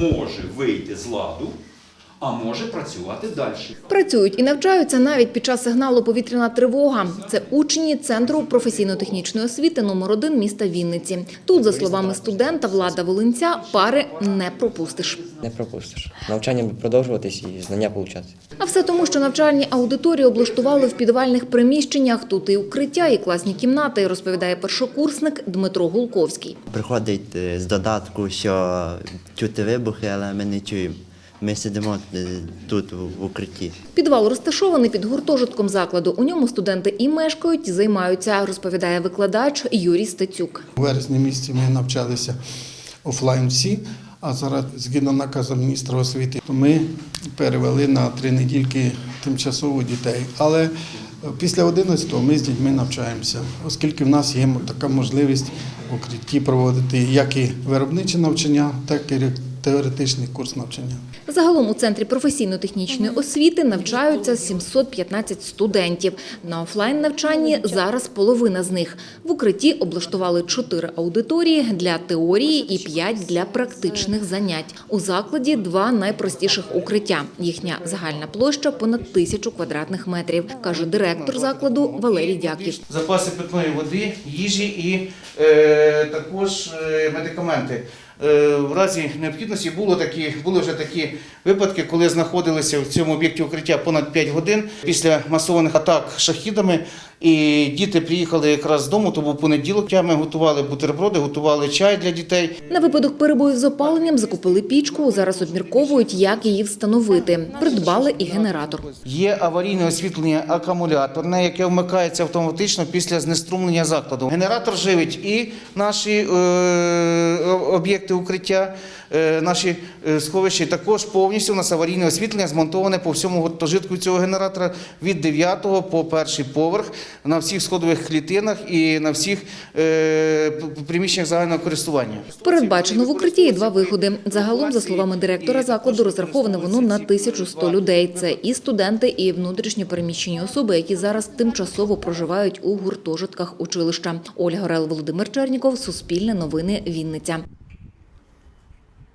може вийти з ладу, а може працювати далі. Працюють і навчаються навіть під час сигналу повітряна тривога. Це учні центру професійно-технічної освіти номер 1 міста Вінниці. Тут, за словами студента Влада Волинця, пари не пропустиш. Не пропустиш. Навчання буде продовжуватись і знання получати. А все тому, що навчальні аудиторії облаштували в підвальних приміщеннях. Тут і укриття, і класні кімнати, розповідає першокурсник Дмитро Гулковський. Приходить е, з додатку, що чути вибухи, але ми не чуємо. Ми сидимо е, тут в укритті. Підвал розташований під гуртожитком закладу. У ньому студенти і мешкають, і займаються, розповідає викладач Юрій Стецюк. У вересні місяці ми навчалися офлайн всі, а зараз згідно наказу міністра освіти, ми перевели на три недільки тимчасово дітей. Але е, після 11-го ми з дітьми навчаємося, оскільки в нас є така можливість в укритті проводити як і виробниче навчання, так і теоретичний курс навчання. Загалом у центрі професійно-технічної освіти навчаються 715 студентів. На офлайн навчанні зараз половина з них. В укритті облаштували 4 аудиторії для теорії і 5 для практичних занять. У закладі два найпростіших укриття. Їхня загальна площа понад тисячу квадратних метрів, каже директор закладу Валерій Дяків. запаси питної води, їжі і е, також е, медикаменти. Е, в разі необхідності було такі, були вже такі випадки, коли знаходилися в цьому об'єкті укриття понад 5 годин після масованих атак шахідами. І діти приїхали якраз з дому, то був понеділок. Ми готували бутерброди, готували чай для дітей. На випадок перебоїв з опаленням закупили пічку. Зараз обмірковують, як її встановити. Придбали і генератор. Є аварійне освітлення акумуляторне, яке вмикається автоматично після знеструмлення закладу. Генератор живить і наші е, об'єкти укриття, е, наші е, сховища. І Також повністю у нас аварійне освітлення змонтоване по всьому гуртожитку цього генератора від 9 по перший поверх на всіх сходових клітинах і на всіх е, приміщеннях загального користування. Передбачено в укритті і два виходи. Загалом, за словами директора закладу, розраховане воно на 1100 людей. Це і студенти, і внутрішньо переміщені особи, які зараз тимчасово проживають у гуртожитках училища. Ольга Орел, Володимир Черніков, Суспільне новини, Вінниця.